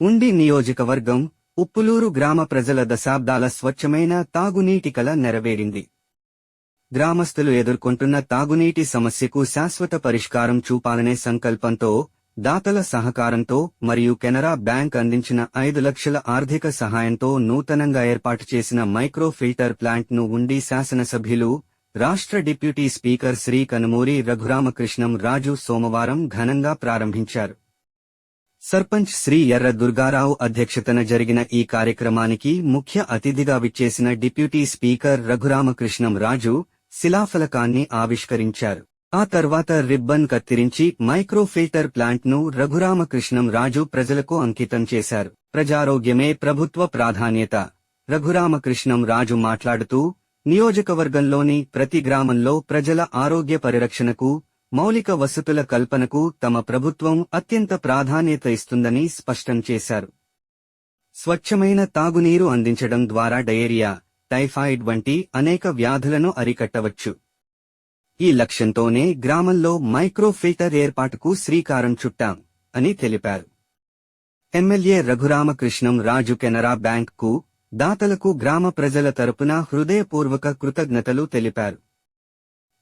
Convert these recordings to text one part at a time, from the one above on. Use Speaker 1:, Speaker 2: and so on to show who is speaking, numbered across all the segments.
Speaker 1: ఉండి నియోజకవర్గం ఉప్పులూరు గ్రామ ప్రజల దశాబ్దాల స్వచ్ఛమైన తాగునీటి కల నెరవేరింది. గ్రామస్తులు ఎదుర్కొంటున్న తాగునీటి సమస్యకు శాశ్వత పరిష్కారం చూపాలనే సంకల్పంతో దాతల సహకారంతో మరియు కెనరా బ్యాంక్ అందించిన ఐదు లక్షల ఆర్థిక సహాయంతో నూతనంగా ఏర్పాటు చేసిన మైక్రో ఫిల్టర్ ప్లాంట్ను ఉండి శాసనసభ్యులు రాష్ట్ర డిప్యూటీ స్పీకర్ శ్రీ కనుమూరి రఘురామకృష్ణం రాజు సోమవారం ఘనంగా ప్రారంభించారు. సర్పంచ్ శ్రీ ఎర్ర దుర్గారావు అధ్యక్షతన జరిగిన ఈ కార్యక్రమానికి ముఖ్య అతిథిగా విచ్చేసిన డిప్యూటీ స్పీకర్ రఘురామకృష్ణం రాజు శిలాఫలకాన్ని ఆవిష్కరించారు. ఆ తర్వాత రిబ్బన్ కత్తిరించి మైక్రోఫిల్టర్ ప్లాంట్ను ప్లాంట్ను రఘురామకృష్ణం రాజు ప్రజలకు అంకితం చేశారు. ప్రజారోగ్యమే ప్రభుత్వ ప్రాధాన్యత. రఘురామకృష్ణం రాజు మాట్లాడుతూ నియోజకవర్గంలోని ప్రతి గ్రామంలో ప్రజల ఆరోగ్య పరిరక్షణకు మౌలిక వసతుల కల్పనకు తమ ప్రభుత్వం అత్యంత ప్రాధాన్యత ఇస్తుందని స్పష్టం చేశారు. స్వచ్ఛమైన తాగునీరు అందించడం ద్వారా డయేరియా టైఫాయిడ్ వంటి అనేక వ్యాధులను అరికట్టవచ్చు. ఈ లక్ష్యంతోనే గ్రామంలో మైక్రోఫిల్టర్ ఏర్పాటుకు శ్రీకారం చుట్టాం అని తెలిపారు. ఎమ్మెల్యే రఘురామకృష్ణం రాజు కెనరా బ్యాంక్కు దాతలకు గ్రామ ప్రజల తరపున హృదయపూర్వక కృతజ్ఞతలు తెలిపారు.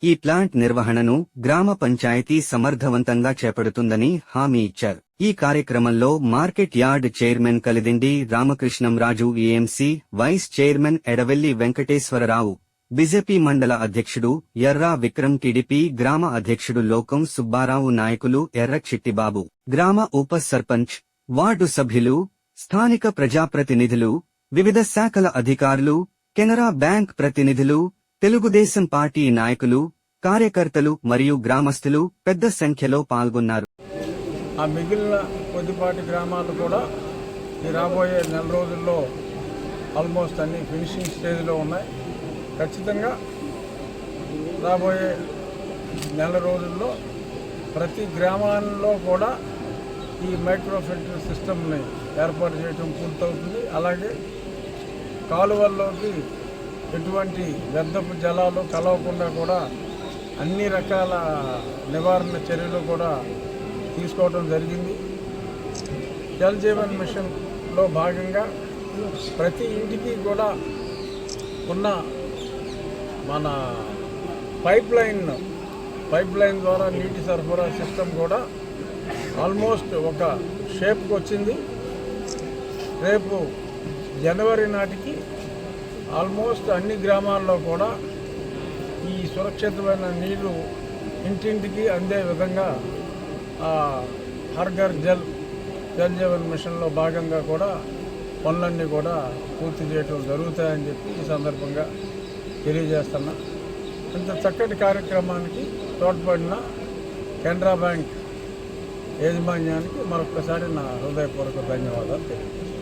Speaker 1: ఈ ప్లాంట్ నిర్వహణను గ్రామ పంచాయతీ సమర్థవంతంగా చేపడుతుందని హామీ ఇచ్చారు. ఈ కార్యక్రమంలో market yard chairman Kalidindi Ramakrishnam Raju AMC vice chairman Edavelli Venkateswararao BJP మండల అధ్యక్షుడు ఎర్రా విక్రమ్ టీడీపీ గ్రామ అధ్యక్షుడు లోకం సుబ్బారావు నాయకులు ఎర్ర చిట్టిబాబు గ్రామ ఉప సర్పంచ్ వార్డు సభ్యులు స్థానిక ప్రజాప్రతినిధులు వివిధ శాఖల అధికారులు కెనరా బ్యాంక్ ప్రతినిధులు తెలుగుదేశం పార్టీ నాయకులు కార్యకర్తలు మరియు గ్రామస్తులు పెద్ద సంఖ్యలో పాల్గొన్నారు.
Speaker 2: ఆ మిగిలిన కొద్దిపాటి గ్రామాలు కూడా ఈ రాబోయే నెల రోజుల్లో ఆల్మోస్ట్ అన్ని ఫినిషింగ్ స్టేజ్లో ఉన్నాయి. ఖచ్చితంగా రాబోయే నెల రోజుల్లో ప్రతి గ్రామాల్లో కూడా ఈ మైక్రో ఫిల్టర్ సిస్టమ్ని ఏర్పాటు చేయడం పూర్తవుతుంది. అలాగే కాలువల్లోకి ఎటువంటి వ్యర్థపు జలాలు కలవకుండా కూడా అన్ని రకాల నివారణ చర్యలు కూడా తీసుకోవడం జరిగింది. జల్ జీవన్ మిషన్లో భాగంగా ప్రతి ఇంటికి కూడా ఉన్న మన పైప్ లైన్ పైప్ లైన్ ద్వారా నీటి సరఫరా సిస్టమ్ కూడా ఆల్మోస్ట్ ఒక షేప్కి వచ్చింది. రేపు జనవరి నాటికి ఆల్మోస్ట్ అన్ని గ్రామాల్లో కూడా ఈ సురక్షితమైన నీళ్ళు ఇంటింటికి అందే విధంగా ఆ జల్ జల్ జీవన్ మిషన్లో భాగంగా కూడా పనులన్నీ కూడా పూర్తి చేయటం జరుగుతాయని చెప్పి ఈ సందర్భంగా తెలియజేస్తున్నా. ఇంత చక్కటి కార్యక్రమానికి తోడ్పడిన కెనరా బ్యాంక్ యాజమాన్యానికి మరొకసారి నా హృదయపూర్వక ధన్యవాదాలు తెలియజేస్తాను